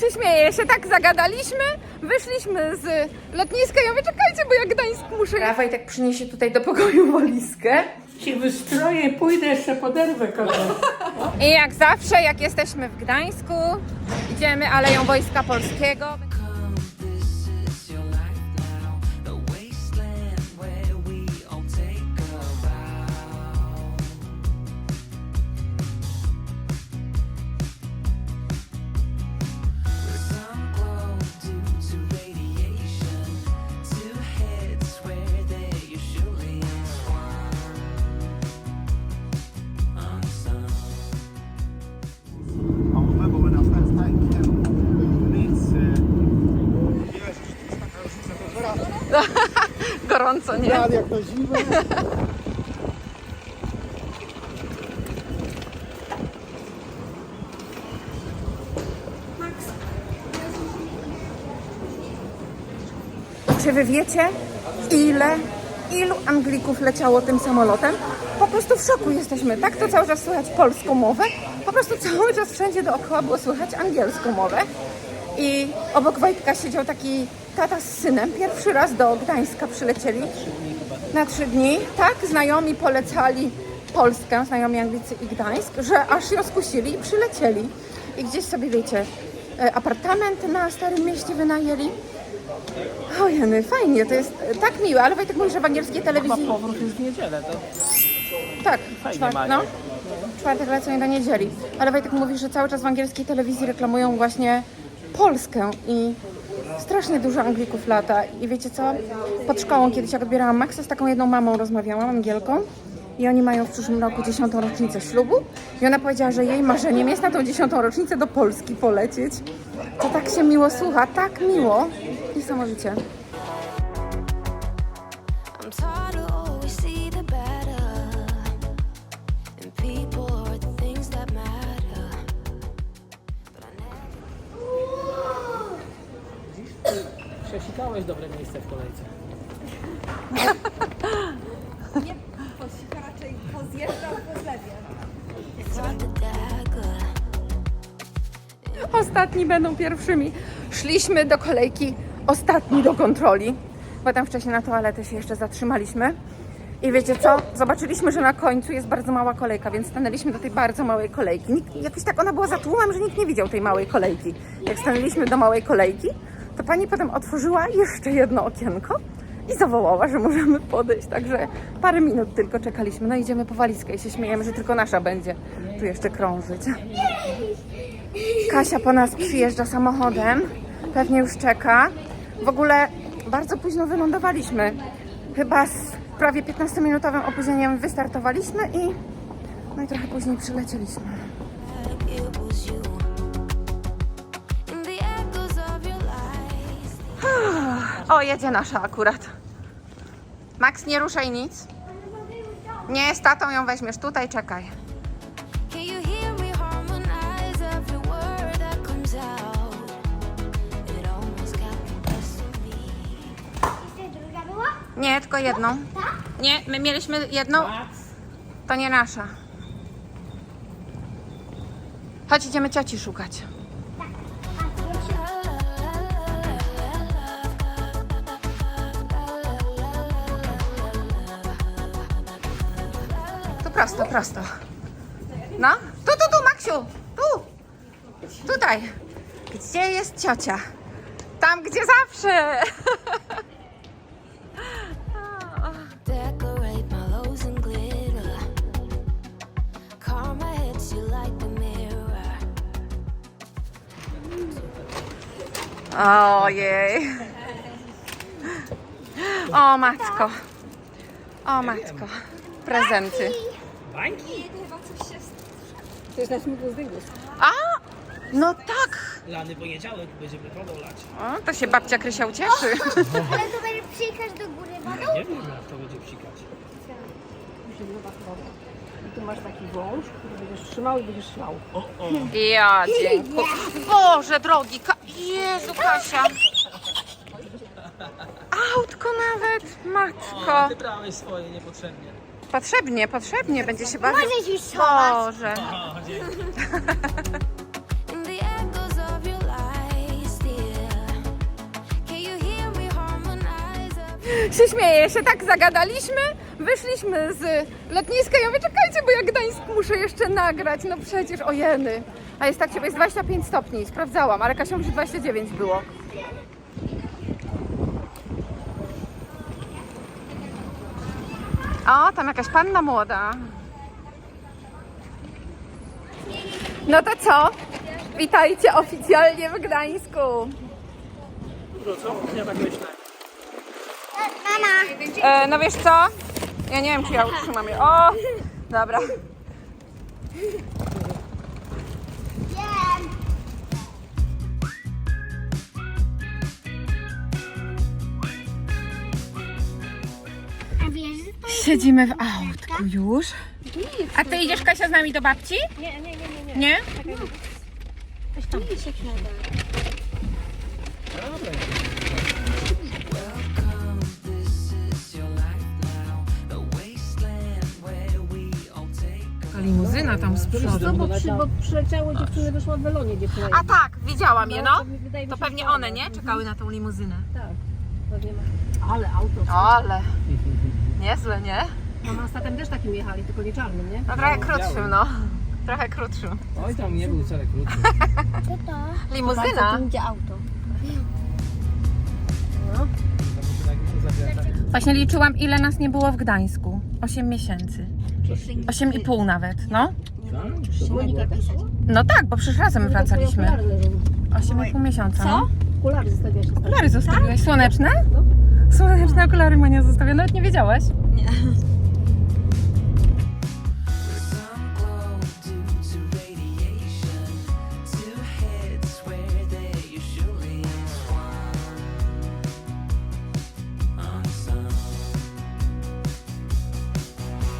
się śmieje się, tak zagadaliśmy, wyszliśmy z lotniska i ja mówię, czekajcie, bo ja Gdańsk muszę. Rafa i tak przyniesie tutaj do pokoju walizkę. Się wystroję, pójdę jeszcze poderwę kogoś. I jak zawsze, jak jesteśmy w Gdańsku, idziemy Aleją Wojska Polskiego. Gorąco, nie? rad jak to zimę. Czy wy wiecie, ile, ilu Anglików leciało tym samolotem? Po prostu w szoku jesteśmy. Tak to cały czas słychać polską mowę. Po prostu cały czas wszędzie dookoła było słychać angielską mowę. I obok Wojtka siedział taki tata z synem. Pierwszy raz do Gdańska przylecieli. Na trzy dni. Tak, znajomi polecali Polskę, znajomi Anglicy i Gdańsk, że aż ją skusili i przylecieli. I gdzieś sobie, wiecie, e, apartament na Starym Mieście wynajęli. Ojej, fajnie, to jest e, tak miłe, ale Wojtek mówi, że w angielskiej telewizji... Powrót już w niedzielę, to Tak, Fajnie czwart, no, czwartek lecą do niedzieli. Ale Wojtek mówi, że cały czas w angielskiej telewizji reklamują właśnie Polskę i strasznie dużo Anglików lata. I wiecie co? Pod szkołą kiedyś jak odbierałam Maxa, z taką jedną mamą rozmawiałam, Angielką. I oni mają w przyszłym roku dziesiątą rocznicę ślubu. I ona powiedziała, że jej marzeniem jest na tą dziesiątą rocznicę do Polski polecieć. To tak się miło słucha, tak miło. Niesamowicie. Przesikałeś dobre miejsce w kolejce. Ostatni będą pierwszymi. Szliśmy do kolejki, ostatni do kontroli. Potem wcześniej na toaletę się jeszcze zatrzymaliśmy. I wiecie co? Zobaczyliśmy, że na końcu jest bardzo mała kolejka, więc stanęliśmy do tej bardzo małej kolejki. Nikt, jakoś tak ona była za tłumem, że nikt nie widział tej małej kolejki. Jak stanęliśmy do małej kolejki, to pani potem otworzyła jeszcze jedno okienko i zawołała, że możemy podejść. Także parę minut tylko czekaliśmy. No idziemy po walizkę i się śmiejemy, że tylko nasza będzie tu jeszcze krążyć. Kasia po nas przyjeżdża samochodem, pewnie już czeka. W ogóle bardzo późno wylądowaliśmy. Chyba z prawie 15-minutowym opóźnieniem wystartowaliśmy i no i trochę później przylecieliśmy. O, jedzie nasza akurat. Max, nie ruszaj nic. Nie, z tatą ją weźmiesz tutaj, czekaj. Nie, tylko jedną. Nie, my mieliśmy jedną. To nie nasza. Chodź, idziemy cioci szukać. Prosto, prosto. No, tu, tu, tu, Maksiu, tu. Tutaj. Gdzie jest ciocia? Tam, gdzie zawsze. Ojej. O matko. O matko. Prezenty. Bańki? To jest nasz Migros A! No tak. Lany poniedziałek będziemy wodą lać. O, to się babcia Krysia ucieszy. Ale to będzie przyjechać do góry wodą? Nie wiem jak to będzie psikać. I tu masz taki wąż, który będziesz trzymał i będziesz szlał. O, o. Ja dziękuję. Boże drogi. Ka Jezu Kasia. Autko nawet. o Matko. ty brałeś swoje niepotrzebnie. Potrzebnie, potrzebnie będzie się bawił. Możesz już schować. Boże. się śmieję, się tak zagadaliśmy, wyszliśmy z lotniska i ja mówię, czekajcie, bo ja Gdańsk muszę jeszcze nagrać, no przecież, ojeny. A jest tak ciepło, jest 25 stopni, sprawdzałam, ale Kasia mówi, że 29 było. O, tam jakaś panna młoda. No to co? Witajcie oficjalnie w Gdańsku. Dużo, co? Ja tak myślę. Mama. E, no wiesz co? Ja nie wiem, czy ja utrzymam je. O! Dobra. Siedzimy w autku już. A ty idziesz, Kasia, z nami do babci? Nie, nie, nie, nie. Nie? we all take Limuzyna tam z No bo, przy, bo przyleciały dziewczyny, wyszła w welonie dziewczyny. A tak, widziałam je, no. wydaje mi To się, pewnie że one, nie? Czekały na tą limuzynę. Tak, pewnie ma. Ale auto. Ale. Niezłe, nie? Mama z tatem też takim jechali, tylko nie czarnym, nie? No trochę krótszym, no. Trochę krótszym. Oj, tam nie był wcale krótki. Co to? Limuzyna. Gdzie auto? Właśnie liczyłam, ile nas nie było w Gdańsku. 8 miesięcy. 8,5 nawet, no. Monika też? No tak, bo przecież razem wracaliśmy. Okulary leżą. 8,5 miesiąca. No. Okulary zostawiasz się Okulary zostawiłaś. Słoneczne? Słoneczne okulary Monia zostawiła. Nawet nie wiedziałaś? Some glow due to radiation. Two heads where they usually entwine. Unsung.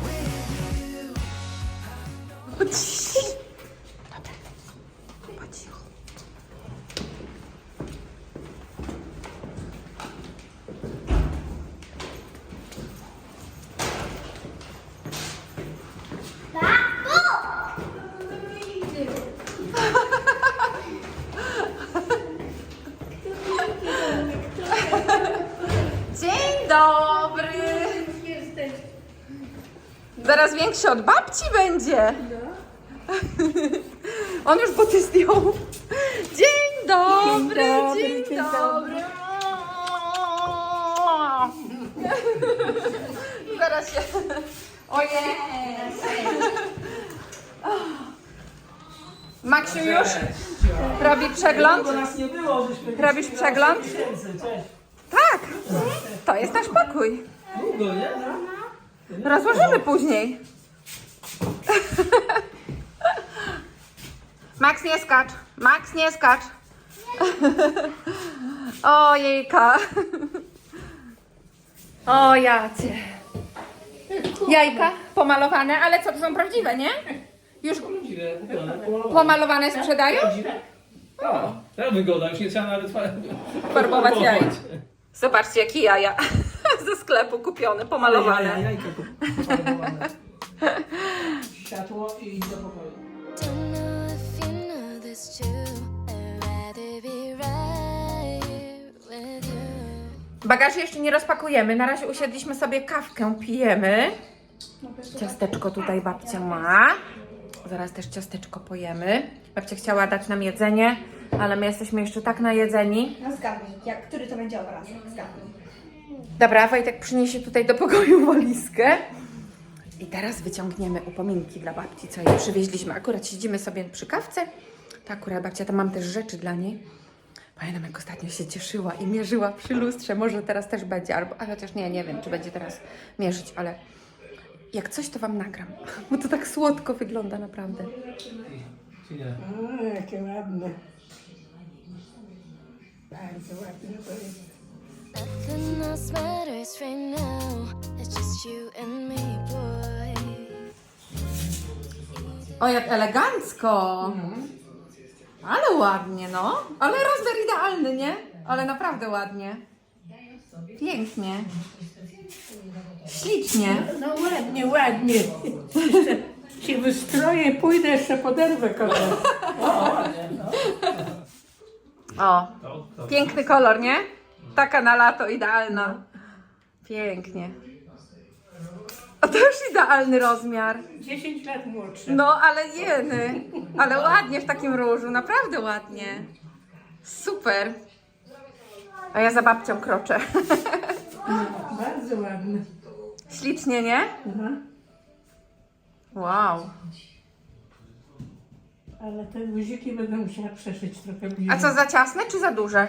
With you. Dzień dobry! Zaraz większy od babci będzie. On już buty zdjął. Dzień dobry, dzień dobry. Zaraz się... Ojej. Maksiu już robi przegląd? Robisz przegląd? Tak, to jest nasz pokój. Długo, nie? Rozłożymy później. Max nie skacz. Max nie skacz. Ojejka. O jacie. Jajka pomalowane, ale co, to są prawdziwe, nie? Już pomalowane sprzedają? O, teraz wygoda, już nie trzeba nawet Farbować jaj. Zobaczcie, jakie jaja. Ze sklepu kupione, pomalowane. Jaja, jajka pofarbowane. Światło i idź do pokoju. Don't know if you know this too. I'd rather be right here with you. Bagaży jeszcze nie rozpakujemy. Na razie usiedliśmy sobie kawkę, pijemy. Ciasteczko tutaj babcia ma. Zaraz też ciasteczko pojemy. Babcia chciała dać nam jedzenie, ale my jesteśmy jeszcze tak najedzeni. No zgadnij, jak, który to będzie obrazek, zgadnij. Dobra, Wojtek przyniesie tutaj do pokoju walizkę. I teraz wyciągniemy upominki dla babci, co jej przywieźliśmy. Akurat siedzimy sobie przy kawce. To akurat babcia, tam mam też rzeczy dla niej. Pamiętam, jak ostatnio się cieszyła i mierzyła przy lustrze. Może teraz też będzie, albo, a chociaż nie, nie wiem, czy będzie teraz mierzyć, ale jak coś, to Wam nagram. Bo to tak słodko wygląda naprawdę. Czy nie? Nothing else matters right now. It's just you and me, boy. O, jak elegancko! Ale ładnie, no. Ale rozmiar idealny, nie? Ale naprawdę ładnie. Pięknie. Ślicznie. No ładnie, ładnie. Jeszcze się wystroję, pójdę jeszcze poderwę kogoś. O, piękny kolor, nie? Taka na lato, idealna. Pięknie. O, to już idealny rozmiar. 10 lat młodszy. No, ale jeny. Ale ładnie w takim różu, naprawdę ładnie. Super. A ja za babcią kroczę. Bardzo ładny. Ślicznie, nie? Aha. Wow. Ale te guziki będę musiała przeszyć trochę bliżej. A co, za ciasne czy za duże?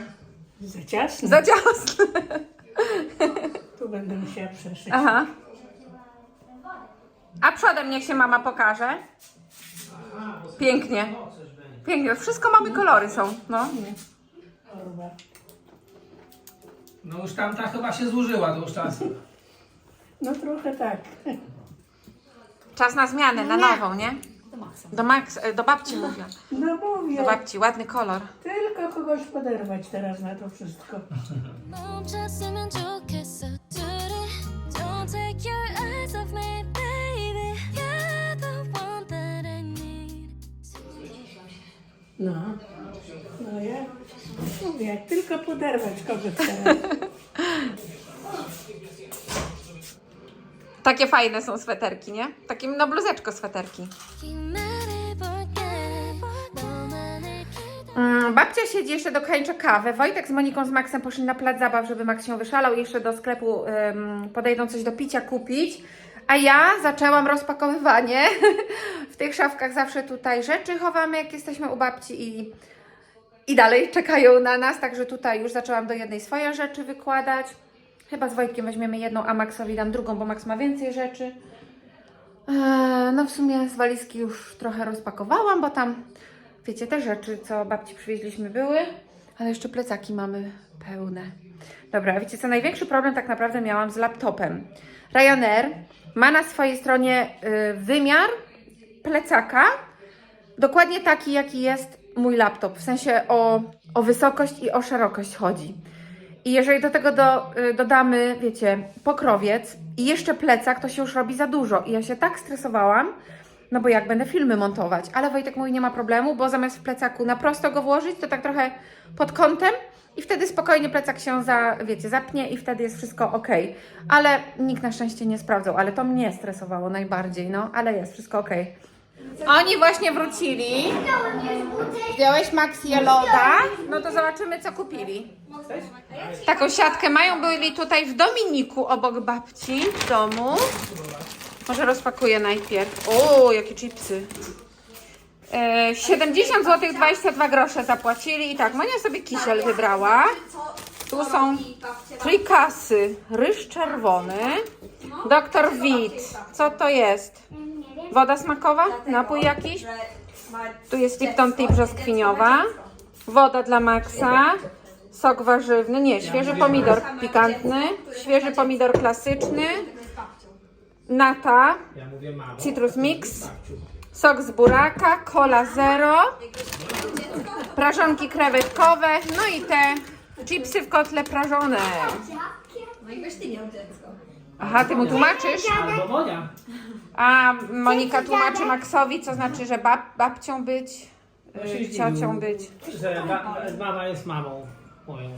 Za ciasno? Za ciasne. Tu będę musiała przeszyć. Aha. A przodem niech się mama pokaże. Pięknie. Pięknie. Wszystko mamy kolory są. No. No już tamta chyba się zużyła, to już czas. No trochę tak. Czas na zmianę, na nową, nie? Do Maxa. Do, Max, e, do babci mówię. No mówię, Do babci, ładny kolor. tylko kogoś poderwać teraz na to wszystko. 멈췄으면 좋겠어 둘이 Don't take your eyes off me baby You're the one that I need No. No ja mówię, jak tylko poderwać kogoś teraz. Takie fajne są sweterki, nie? Takim na no, bluzeczko sweterki. Mm, babcia siedzi jeszcze do krańcza kawy. Wojtek z Moniką z Maxem poszli na plac zabaw, żeby Max się wyszalał. Jeszcze do sklepu podejdą coś do picia kupić. A ja zaczęłam rozpakowywanie. w tych szafkach zawsze tutaj rzeczy chowamy, jak jesteśmy u babci i, i dalej czekają na nas. Także tutaj już zaczęłam do jednej swoje rzeczy wykładać. Chyba z Wojtkiem weźmiemy jedną, a Maxowi dam drugą, bo Max ma więcej rzeczy. Eee, No w sumie z walizki już trochę rozpakowałam, bo tam, wiecie, te rzeczy, co babci przywieźliśmy były, ale jeszcze plecaki mamy pełne. Dobra, wiecie co, największy problem tak naprawdę miałam z laptopem. Ryanair ma na swojej stronie y, wymiar plecaka, dokładnie taki, jaki jest mój laptop, w sensie o, o wysokość i o szerokość chodzi. I jeżeli do tego do, y, dodamy, wiecie, pokrowiec i jeszcze plecak, to się już robi za dużo. I ja się tak stresowałam, no bo jak będę filmy montować. Ale Wojtek mówi, nie ma problemu, bo zamiast w plecaku na prosto go włożyć, to tak trochę pod kątem i wtedy spokojnie plecak się za, wiecie, zapnie i wtedy jest wszystko ok. Ale nikt na szczęście nie sprawdzał, ale to mnie stresowało najbardziej, no, ale jest wszystko ok. Oni właśnie wrócili. Zdjąłeś Maxi loda? No to zobaczymy, co kupili. Taką siatkę mają, byli tutaj w Dominiku obok babci w domu. Może rozpakuję najpierw. O, jakie chipsy. E, 70 zł 22 grosze zapłacili i tak, Monia sobie kisiel wybrała. Tu są frikasy, ryż czerwony, doktor Wit. Co to jest? Woda smakowa? Napój jakiś? Tu jest Lipton Tea brzoskwiniowa. Woda dla Maxa. Sok warzywny, nie, świeży pomidor pikantny, świeży pomidor klasyczny, nata, citrus mix, sok z buraka, cola zero, prażonki krewetkowe, no i te chipsy w kotle prażone. No i weź ty miał dziecko. Aha, ty mu tłumaczysz? Albo Monia. A Monika tłumaczy Maxowi, co znaczy, że bab, babcią być, y, ciocią być. Że ba- mama jest mamą moją.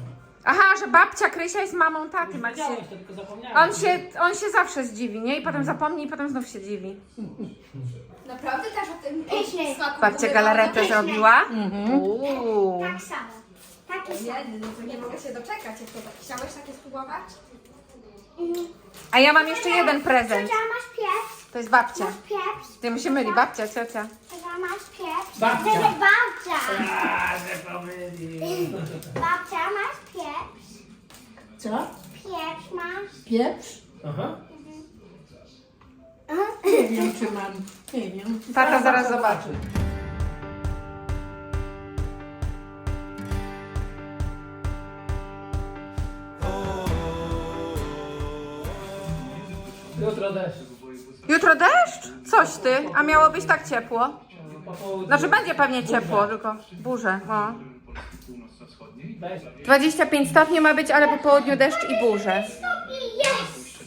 Aha, że babcia Krysia jest mamą taty. Widziałeś, to tylko zapomniałem. On się, on się zawsze zdziwi, nie? I potem zapomni i potem znów się dziwi. Naprawdę też o tym Pyszny. smaku Babcia mówię, galaretę zrobiła. Mhm. Uuu. Tak samo. Takie samo. Biedny, no to nie mogę się doczekać. Jak to tak. Chciałeś takie spróbować? A ja mam jeszcze jeden prezent. Ciocia, masz pieprz? To jest babcia. Masz pieprz? Ty się myli, babcia, ciocia. Ciocia, masz pieprz? Babcia. To jest babcia. A, że pomylił. Babcia, masz pieprz? Co? Pieprz masz? Pieprz? Aha. Nie wiem, czy mam. Nie wiem. Tata zaraz zobaczy. Jutro deszcz. Jutro deszcz? Coś ty, a miało być tak ciepło. Po południu. Znaczy będzie pewnie ciepło, tylko burze. O. Deszcz. 25 stopni ma być, ale po południu deszcz i burze.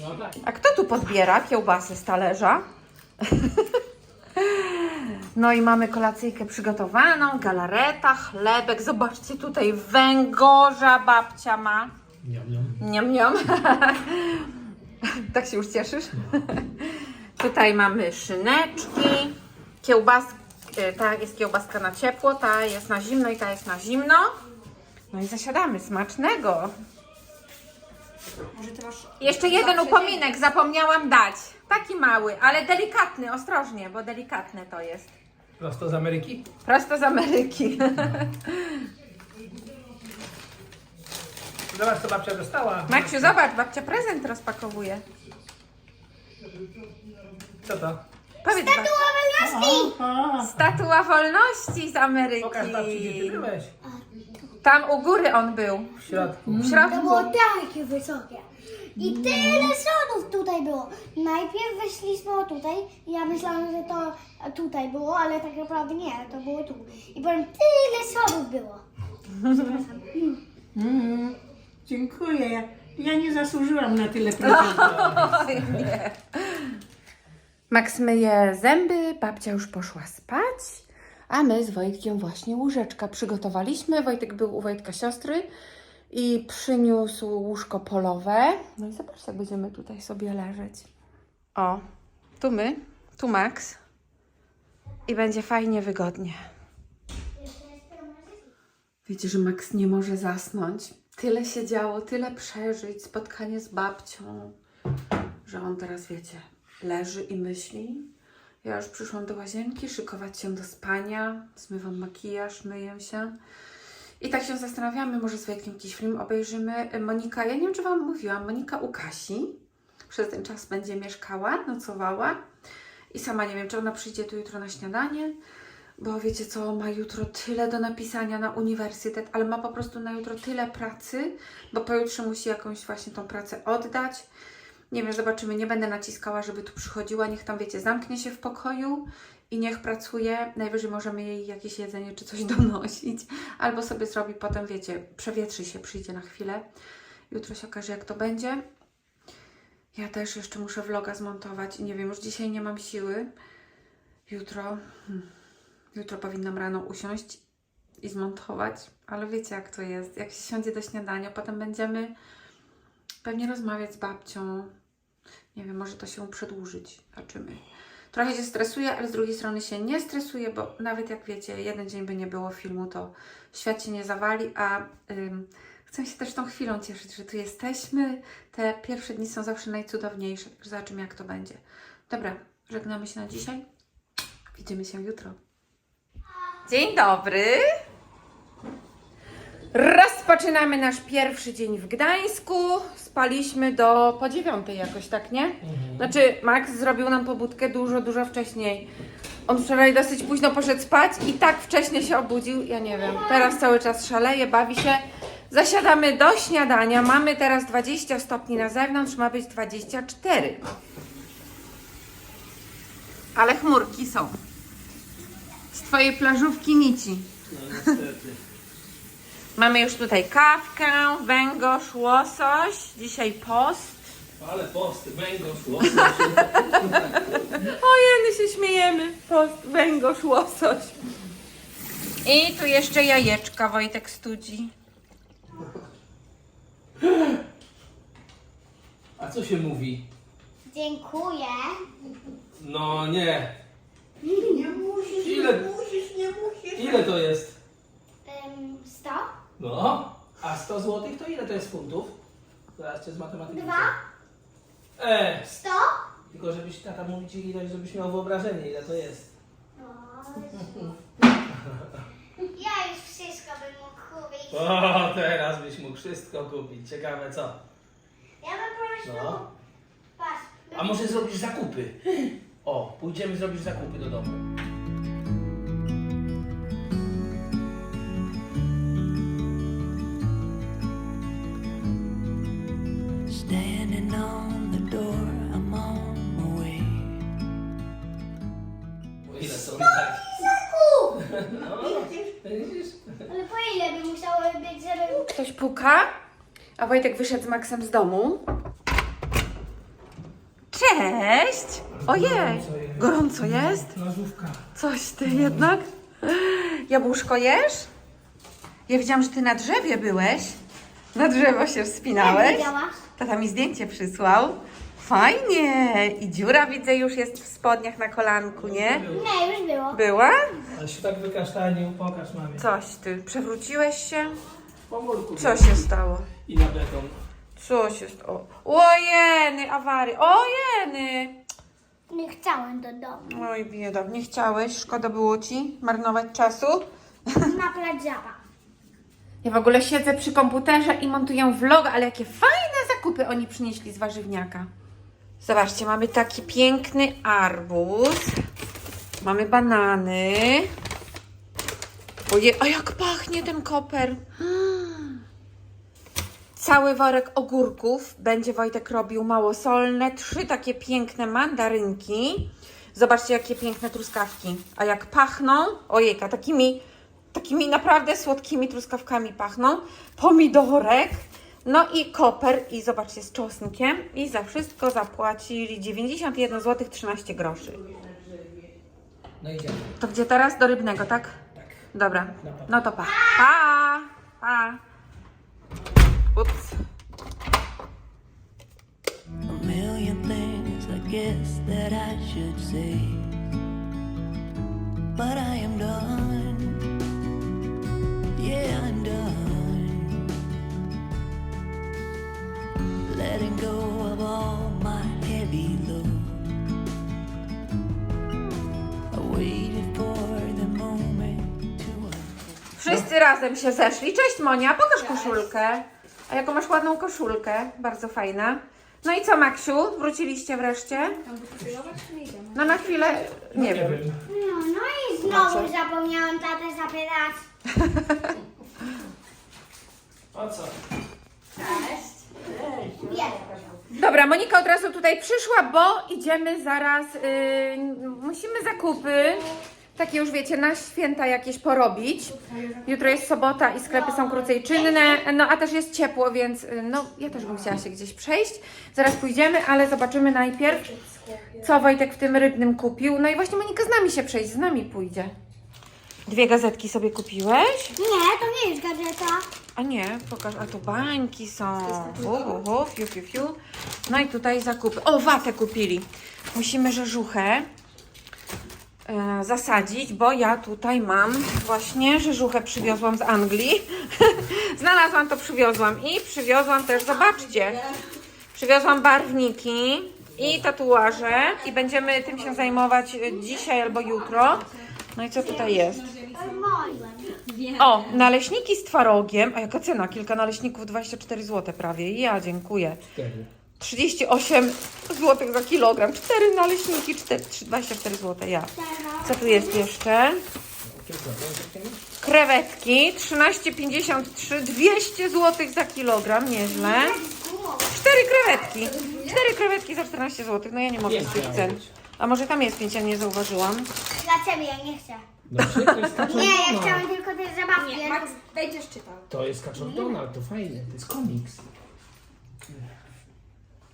No tak. A kto tu podbiera kiełbasy z talerza? No i mamy kolacyjkę przygotowaną, galareta, chlebek. Zobaczcie tutaj węgorza babcia ma. Niam, niam. Niam, niam. Tak się już cieszysz? Tutaj mamy szyneczki, kiełbas, y, ta jest kiełbaska na ciepło, ta jest na zimno i ta jest na zimno. No i zasiadamy, smacznego. Może ty masz... Jeszcze jeden upominek zapomniałam dać. Taki mały, ale delikatny, ostrożnie, bo delikatne to jest. Prosto z Ameryki? Prosto z Ameryki. Zobacz, co babcia dostała. Maksiu, zobacz, babcia prezent rozpakowuje. Co to? Powiedz babci. Aha. Statua wolności z Ameryki. Pokaż babci, gdzie ty byłeś. Tam u góry on był. W środku. W To środku. było takie wysokie. I tyle schodów tutaj było. Najpierw wyszliśmy o tutaj. Ja myślałam, że to tutaj było, ale tak naprawdę nie, to było tu. I potem tyle schodów było. Mm, dziękuję. Ja nie zasłużyłam na tyle prezentów. Oj, nie. Max myje zęby, babcia już poszła spać, a my z Wojtkiem właśnie łóżeczka przygotowaliśmy. Wojtek był u Wojtka siostry i przyniósł łóżko polowe. No i zobaczcie, jak będziemy tutaj sobie leżeć. O, tu my, tu Max i będzie fajnie, wygodnie. Wiecie, że Max nie może zasnąć. Tyle się działo, tyle przeżyć, spotkanie z babcią, że on teraz, wiecie, leży i myśli. Ja już przyszłam do łazienki, szykować się do spania, zmywam makijaż, myję się. I tak się zastanawiamy, może z jakiś film obejrzymy. Monika, ja nie wiem, czy Wam mówiłam, Monika u Kasi przez ten czas będzie mieszkała, nocowała. I sama nie wiem, czy ona przyjdzie tu jutro na śniadanie, bo wiecie co, ma jutro tyle do napisania na uniwersytet, ale ma po prostu na jutro tyle pracy, bo pojutrze musi jakąś właśnie tą pracę oddać. Nie wiem, zobaczymy, nie będę naciskała, żeby tu przychodziła, niech tam, wiecie, zamknie się w pokoju i niech pracuje. Najwyżej możemy jej jakieś jedzenie czy coś donosić, albo sobie zrobi potem, wiecie, przewietrzy się, przyjdzie na chwilę. Jutro się okaże, jak to będzie. Ja też jeszcze muszę vloga zmontować i nie wiem, już dzisiaj nie mam siły. Jutro, hmm, jutro powinnam rano usiąść i zmontować, ale wiecie jak to jest. Jak się siądzie do śniadania, potem będziemy pewnie rozmawiać z babcią. Nie wiem, może to się przedłużyć. Zobaczymy. Trochę się stresuję, ale z drugiej strony się nie stresuję, bo nawet jak wiecie, jeden dzień by nie było filmu, to świat się nie zawali, a ym, chcę się też tą chwilą cieszyć, że tu jesteśmy. Te pierwsze dni są zawsze najcudowniejsze. Zobaczymy, jak to będzie. Dobra, żegnamy się na dzisiaj. Widzimy się jutro. Dzień dobry. Rozpoczynamy nasz pierwszy dzień w Gdańsku. Spaliśmy do po dziewiątej jakoś, tak nie? Znaczy, Max zrobił nam pobudkę dużo, dużo wcześniej. On wczoraj dosyć późno poszedł spać i tak wcześnie się obudził. Ja nie wiem. Teraz cały czas szaleje, bawi się. Zasiadamy do śniadania. Mamy teraz 20 stopni na zewnątrz, ma być 24. Ale chmurki są. Z twojej plażówki nici. Mamy już tutaj kawkę, węgorz, łosoś. Dzisiaj post. Ale posty, węgorz, Ojeny się śmiejemy. Post, węgorz, łosoś. I tu jeszcze jajeczka Wojtek studzi. A co się mówi? Dziękuję. No nie. Nie musisz, ile, nie musisz, nie musisz. Ile to jest? Um, sto? No. A 100 zł to ile to jest funtów? Zaraz cię z matematyki. Dwa? E, Sto? tylko żebyś tata mówi ci ilość, żebyś miał wyobrażenie ile to jest. Ja już wszystko bym mógł kupić. O, teraz byś mógł wszystko kupić. Ciekawe co. Ja bym prosił. No. Patrz. A może zrobisz zakupy? O, pójdziemy zrobić zakupy do domu. Standing on the door, I'm on my way. O ile to tak? Zakup! No, widzisz? Ale po ile by musiało być, żeby... Ktoś puka, a Wojtek wyszedł z Maxem z domu. Cześć! Ojej, gorąco jest? Nożówka. Coś ty jednak. Jabłuszko jesz? Ja widziałam, że ty na drzewie byłeś. Na drzewo się wspinałeś. widziałaś? Tata mi zdjęcie przysłał. Fajnie! I dziura widzę już jest w spodniach na kolanku, nie? Nie, już było. Była? Ale się tak wykasztanił, pokaż mamie. Coś ty, przewróciłeś się? Po murku Co się stało? I na beton. Co się stało? Ojeny, awary, ojeny! Nie chciałem do domu. Oj bieda, nie chciałeś, szkoda było ci marnować czasu. Na plac zabaw. Ja w ogóle siedzę przy komputerze i montuję vlog, ale jakie fajne zakupy oni przynieśli z warzywniaka. Zobaczcie, mamy taki piękny arbuz. Mamy banany. Oje, a jak pachnie ten koper. Cały worek ogórków będzie Wojtek robił małosolne. Trzy takie piękne mandarynki. Zobaczcie, jakie piękne truskawki. A jak pachną, ojejka, takimi, takimi naprawdę słodkimi truskawkami pachną. Pomidorek, no i koper i zobaczcie, z czosnkiem. I za wszystko zapłacili 91 zł 13 groszy. No idziemy. To gdzie teraz? Do Rybnego, tak? Tak. Dobra, no to pa. Pa! Pa! Ups. A million things I guess that I should say. But I am done. Yeah, I'm done. Letting go of all my heavy load. I waited for the moment to Wszyscy razem się zeszli. Cześć Monia, pokaż koszulkę. A jaką masz ładną koszulkę, bardzo fajna. No i co Maksiu, wróciliście wreszcie? No na chwilę, nie wiem. No, no i znowu zapomniałam tatę zapytać. O co? Wiem. Dobra, Monika od razu tutaj przyszła, bo idziemy zaraz, yy, musimy zakupy, takie już wiecie, na święta jakieś porobić. Jutro jest sobota i sklepy są krócej czynne, no a też jest ciepło, więc yy, no ja też bym chciała się gdzieś przejść. Zaraz pójdziemy, ale zobaczymy najpierw, co Wojtek w tym rybnym kupił. No i właśnie Monika z nami się przejść, z nami pójdzie. Dwie gazetki sobie kupiłeś? Nie, to nie jest gazeta. A nie, pokaż, a tu bańki są. Hu, hu, hu, fiu, fiu, fiu. No i tutaj zakupy. O, watę kupili. Musimy rzeżuchę zasadzić, bo ja tutaj mam właśnie rzeżuchę przywiozłam z Anglii. Znalazłam to, przywiozłam i przywiozłam też, zobaczcie, przywiozłam barwniki i tatuaże i będziemy tym się zajmować e, dzisiaj albo jutro. No i co tutaj jest? O, naleśniki z twarogiem. A jaka cena? Kilka naleśników 24 zł prawie. Ja dziękuję. Cztery. 38 zł za kilogram. Cztery naleśniki, 4, 24 zł. Ja. Co tu jest jeszcze? Krewetki 13,53 200 zł za kilogram, nieźle. Cztery krewetki. Cztery krewetki za 14 zł. No ja nie mogę z tych cen. A może tam jest pięć, ja nie zauważyłam. Dla ciebie, ja nie chcę. No to jest kaczor Nie, ja Donald. chciałam tylko te zabawki. Nie, Max, będziesz czytał. To jest kaczor Donald, to fajne. To jest komiks.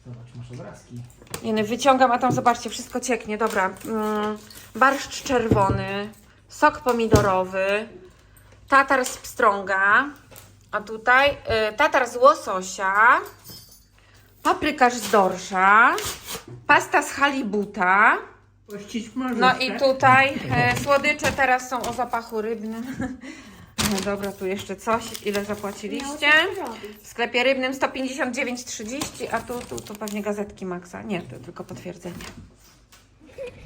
Zobacz, masz obrazki. Nie, no, wyciągam, a tam zobaczcie, wszystko cieknie. Dobra. Mm, barszcz czerwony, sok pomidorowy, tatar z pstrąga, a tutaj y, tatar z łososia, paprykarz z dorsza, pasta z halibuta. Możesz, No i tak? tutaj e, słodycze teraz są o zapachu rybnym. No dobra, tu jeszcze coś. Ile zapłaciliście? W sklepie rybnym 159,30, a tu, tu, tu pewnie gazetki Maxa. Nie, to tylko potwierdzenie.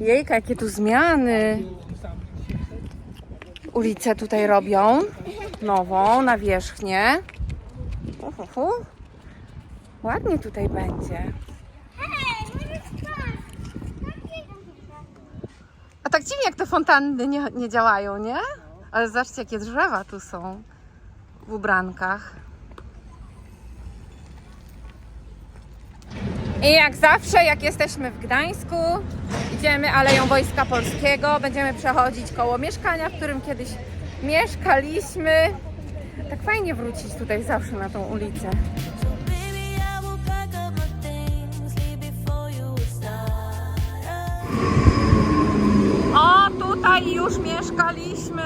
Jejka, jakie tu zmiany. Ulicę tutaj robią. Nową, na wierzchnię. Uhuhu. Ładnie tutaj będzie. A tak dziwnie, jak te fontanny nie, nie działają, nie? Ale zobaczcie, jakie drzewa tu są w ubrankach. I jak zawsze, jak jesteśmy w Gdańsku, idziemy Aleją Wojska Polskiego. Będziemy przechodzić koło mieszkania, w którym kiedyś mieszkaliśmy. Tak fajnie wrócić tutaj zawsze na tą ulicę. Tutaj już mieszkaliśmy.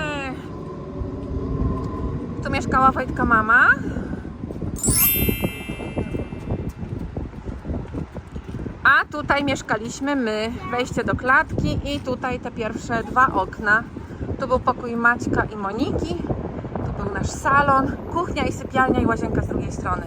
Tu mieszkała Wojtka mama. A tutaj mieszkaliśmy my. Wejście do klatki i tutaj te pierwsze dwa okna. Tu był pokój Maćka i Moniki. Tu był nasz salon, kuchnia i sypialnia i łazienka z drugiej strony.